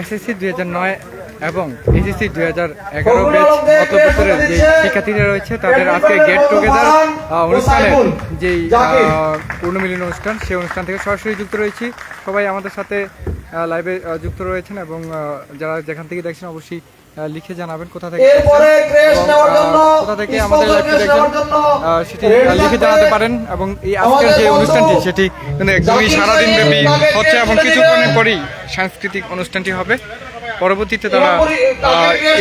SSC দুই হাজার নয় এবং এসএসসি দুই হাজার এগারো ব্যাচ গত বছরের যে শিক্ষার্থীরা রয়েছে, তাদের আজকে গেট টুগেদার অনুষ্ঠানের যেই পূর্ণমিলন অনুষ্ঠান, সেই অনুষ্ঠান থেকে সরাসরি যুক্ত রয়েছি। সবাই আমাদের সাথে লাইভে যুক্ত রয়েছেন এবং যারা যেখান থেকে দেখছেন অবশ্যই লিখে জানাবেন কোথা থেকে কোথা থেকে আমাদের সেটি লিখে জানাতে পারেন এবং এই আজকের যে অনুষ্ঠানটি সেটি মানে একদমই সারাদিন ব্যাপী হচ্ছে এবং কিছুক্ষণের পরেই সাংস্কৃতিক অনুষ্ঠানটি হবে। পরবর্তীতে তারা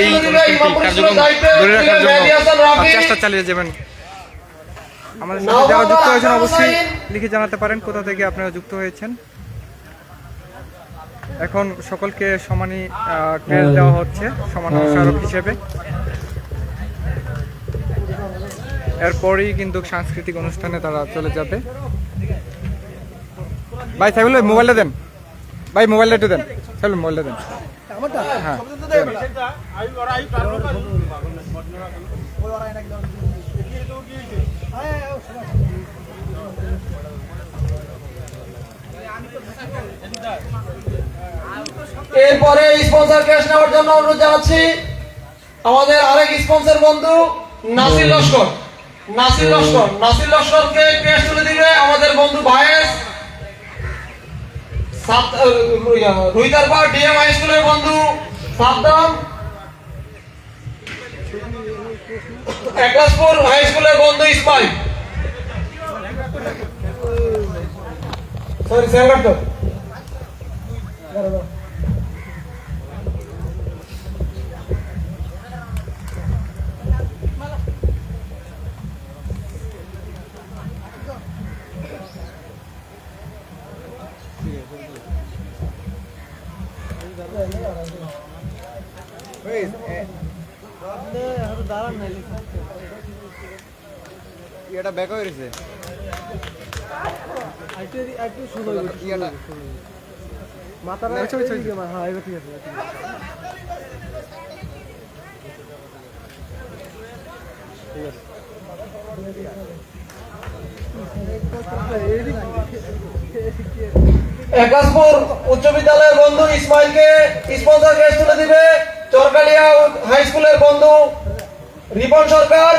এই অনুষ্ঠানটি কার্যক্রম ধরে রাখার জন্য। চেষ্টা চালিয়ে যাবেন। আমাদের সাথে যারা যুক্ত হয়েছেন অবশ্যই লিখে জানাতে পারেন কোথা থেকে আপনারা যুক্ত হয়েছেন। এখন সকলকে সমানই ক্রেজ দেওয়া হচ্ছে সমান অংশারক হিসেবে। এরপরেই কিন্তু সাংস্কৃতিক অনুষ্ঠানে তারা চলে যাবে। ভাই সাইবুল ভাই মোবাইলটা দেন। ভাই মোবাইলটা একটু দেন। সাইবুল মোবাইলটা দেন। হ্যাঁ। এরপরে স্পন্সর ক্যাশ নেওয়ার জন্য অনুরোধ জানাচ্ছি। আমাদের আরেক স্পন্সর বন্ধু নাসির লস্কর। নাসির লস্কর নাসির লস্করকে ক্যাশ তুলে দিবে আমাদের বন্ধু ভাইয়েস রুইতারপাড় ডিএম হাই স্কুলের বন্ধু সাদ্দাম একলাসপুর হাই স্কুলের বন্ধু ইসমাইল। সরি স্যার এটা ব্যাক হয়ে গেছে মাথাটা। হ্যাঁ এবার ঠিক আছে ঠিক আছে। একাশপুর উচ্চ বিদ্যালয়ের বন্ধু ইসমাইলকে স্পন্সর তুলে দিবে চরকালিয়া হাই স্কুলের বন্ধু রিপন সরকার।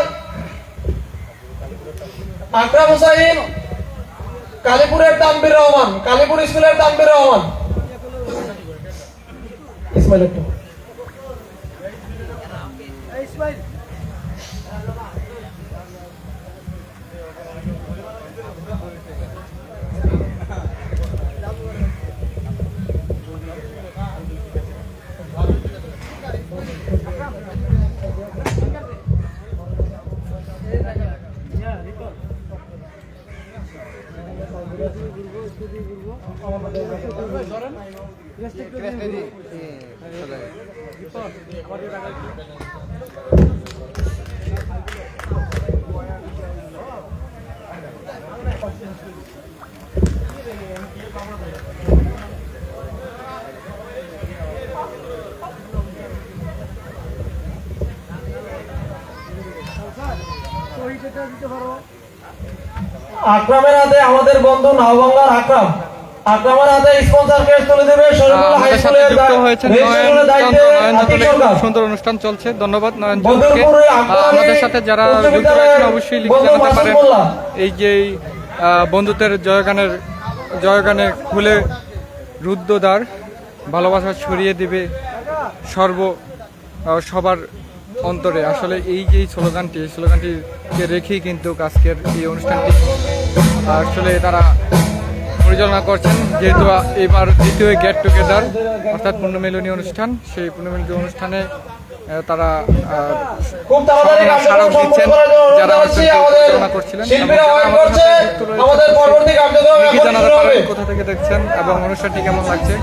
আকরাম হুসাইন, কালীপুরের তানবির রহমান, কালীপুর স্কুলের তানবির রহমান। ইসমাইল একটু। আকরামের হাতে আমাদের বন্ধু নাওবাঙ্গার আকরাম। আকরামের হাতে স্পন্সর ক্যাশ তুলে দেবে শরীফুল হাই আমাদের সাথে স্কুলের যুক্ত নয়ন সরকার। খুব সুন্দর অনুষ্ঠান চলছে। ধন্যবাদ নয়ন চন্দ্রকে। আমাদের সাথে যারা যুক্ত হয়েছেন অবশ্যই লিখে বন্ধু জানাতে পারেন। এই যে এই, বন্ধুত্বের জয়গানের জয়গানে খুলে রুদ্ধদ্বার ভালোবাসা ছড়িয়ে দিবে সর্ব সবার অন্তরে। আসলে এই যে স্লোগানটি এই স্লোগানটিকে রেখেই কিন্তু আজকের এই অনুষ্ঠানটি। আসলে তারা পরিচালনা করছেন যেহেতু এবার দ্বিতীয় গেট টুগেদার অর্থাৎ পূর্ণমিলনী অনুষ্ঠান সেই পূর্ণমিলনী অনুষ্ঠানে তারা স্মারক দিচ্ছেন যারা পরিচালনা করছিলেন জানাতে পারেন কোথা থেকে দেখছেন এবং অনুষ্ঠানটি কেমন লাগছে?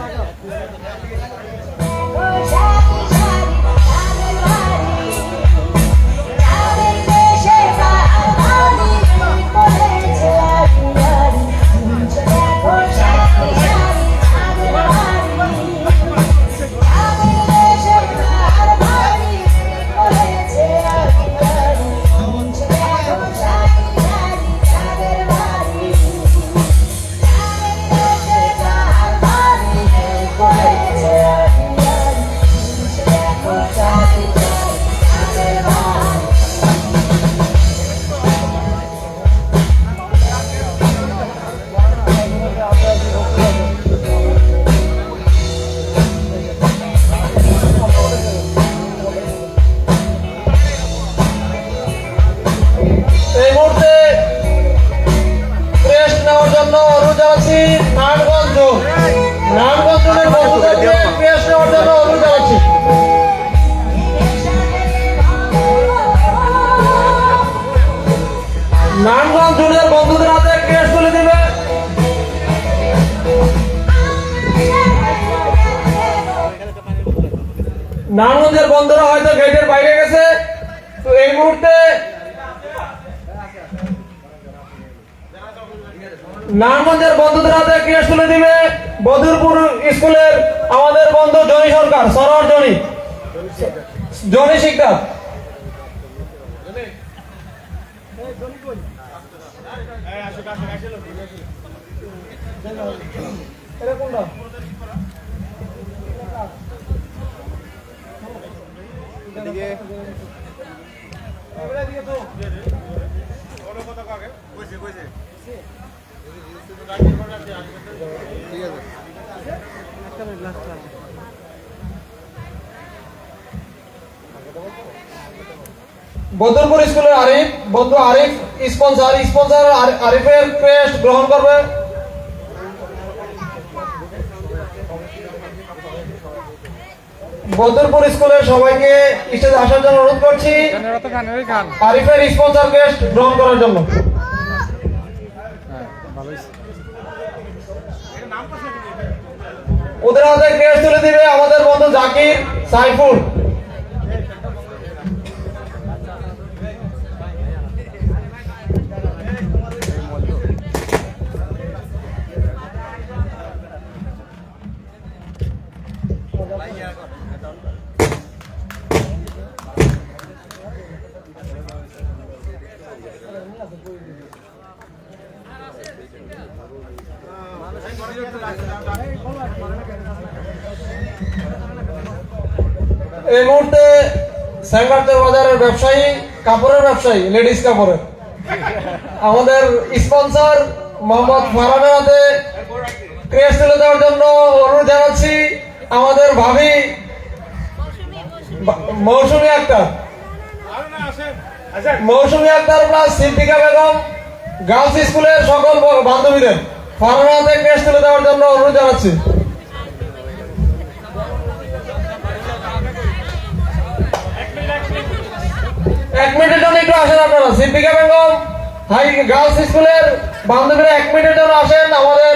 বন্ধুরা হয়তো গেটের বাইরে গেছে। তো এই মুহূর্তে নারায়ণগঞ্জের বন্ধুদের হাতে ক্রিয়া তুলে দিবে বদুরপুর স্কুলের আমাদের বন্ধু জনি সরকার সরোয়ার জনি। জনি শিকদার। বদরপুর স্কুলের আরিফ বন্ধু আরিফ স্পন্সর স্পন্সর আরিফের ক্রেস্ট গ্রহণ করবে। বদরপুর স্কুলের সবাইকে স্টেজে আসার জন্য অনুরোধ করছি। আরিফের স্পন্সর গেস্ট গ্রহণ করার জন্য। ওদের হাতে গেস্ট তুলে দিবে আমাদের বন্ধু জাকির সাইফুল। এই মুহূর্তে স্যাঙ্গারদের বাজারের ব্যবসায়ী, কাপড়ের ব্যবসায়ী, লেডিস কাপড়ের। আমাদের স্পন্সর মোহাম্মদ ফারহানের হাতে ক্রেস তুলে দেওয়ার জন্য অনুরোধ জানাচ্ছি আমাদের ভাবি, মৌসুমী আক্তার। মৌসুমী আক্তার প্লাস সিদ্দিকা বেগম, গার্লস স্কুলের সকল বান্ধবীদের। ফারহানের হাতে ক্রেস তুলে দেওয়ার জন্য অনুরোধ জানাচ্ছি। এক মিনিটের জন্য একটু আসেন আপনারা। সিদ্দিকা বেগম, হাই গার্লস স্কুলের বান্ধবীরা এক মিনিটের জন্য আসেন আমাদের।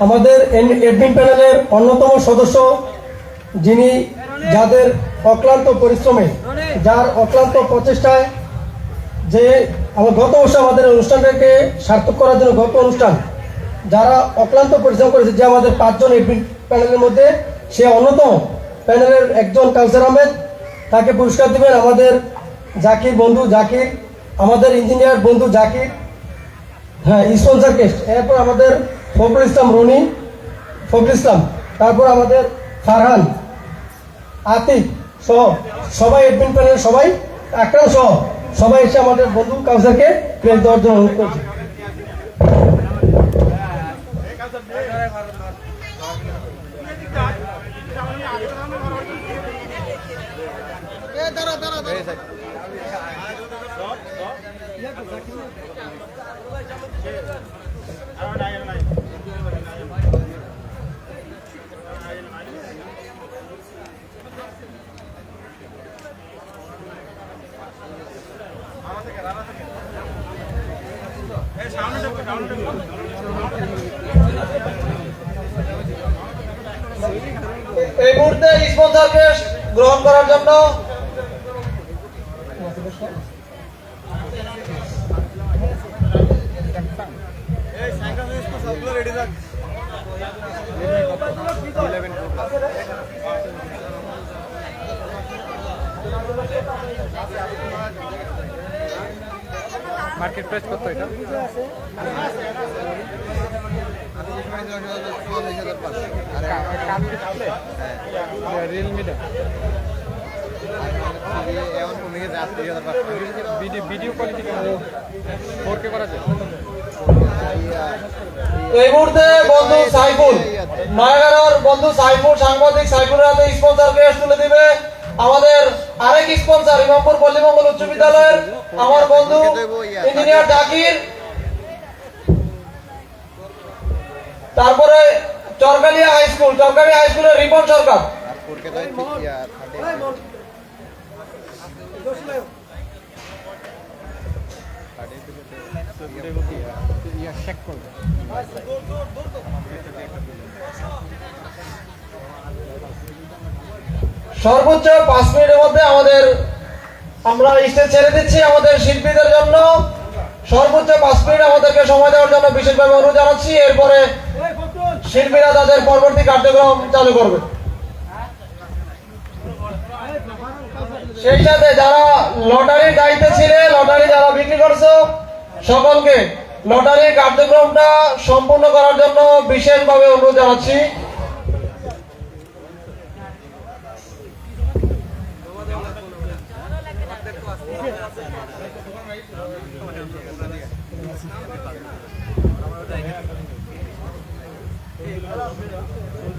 আমাদের এডমিন প্যানেলের অন্যতম সদস্য যিনি যাদের অক্লান্ত পরিশ্রমে, যার অক্লান্ত প্রচেষ্টায় যে আমার গত বছর আমাদের অনুষ্ঠানটাকে সার্থক করার জন্য গত অনুষ্ঠান যারা অক্লান্ত পরিশ্রম করেছে, যে আমাদের পাঁচজন এডমিন প্যানেলের মধ্যে, সে অন্যতম প্যানেলের একজন কালসার আহমেদ, তাকে পুরস্কার দেবেন আমাদের জাকির বন্ধু জাকির, আমাদের ইঞ্জিনিয়ার বন্ধু জাকির হ্যাঁ স্পন্সার কেস্ট এরপর আমাদের ফখরুল ইসলাম রনি, ফখরুল ইসলাম, তারপর আমাদের ফারহান, আতিক সহ সবাই এডমিন প্যানেল সবাই, আকরাম সহ সবাই এসে আমাদের বন্ধু কাউসারকে প্রেস দেওয়ার জন্য অনুরোধ করছি। এই ক্রেস্ট গ্রহণ করার জন্য। মার্কেট প্রাইস কত এটা? রিয়েলমিটা video video quality four K করা যায় এই মুহূর্তে বন্ধু সাইফুল নয়াগাড়ার বন্ধু সাইফুল সাংবাদিক সাইফুলের হাতে স্পন্সর ক্যাশ তুলে দিবে। আমাদের আরেক স্পন্সর ইমামপুর পল্লীমঙ্গল উচ্চ বিদ্যালয়ের আমার বন্ধু ইঞ্জিনিয়ার জাকির। তারপরে Charkalia high school Charkalia high স্কুলের রিপন সরকার। সর্বোচ্চ পাঁচ মিনিটের মধ্যে আমাদের, আমরা স্টেজ ছেড়ে দিচ্ছি আমাদের শিল্পীদের জন্য। সর্বোচ্চ পাঁচ মিনিট আমাদেরকে সময় দেওয়ার জন্য বিশেষভাবে অনুরোধ জানাচ্ছি। এরপরে শিল্পীরা তাদের পরবর্তী কার্যক্রম চালু করবে। সেই সাথে যারা লটারির দায়িত্বে ছিলেন লটারি যারা বিক্রি করছে, সকলকে লটারির কার্যক্রমটা সম্পূর্ণ করার জন্য বিশেষভাবে অনুরোধ জানাচ্ছি।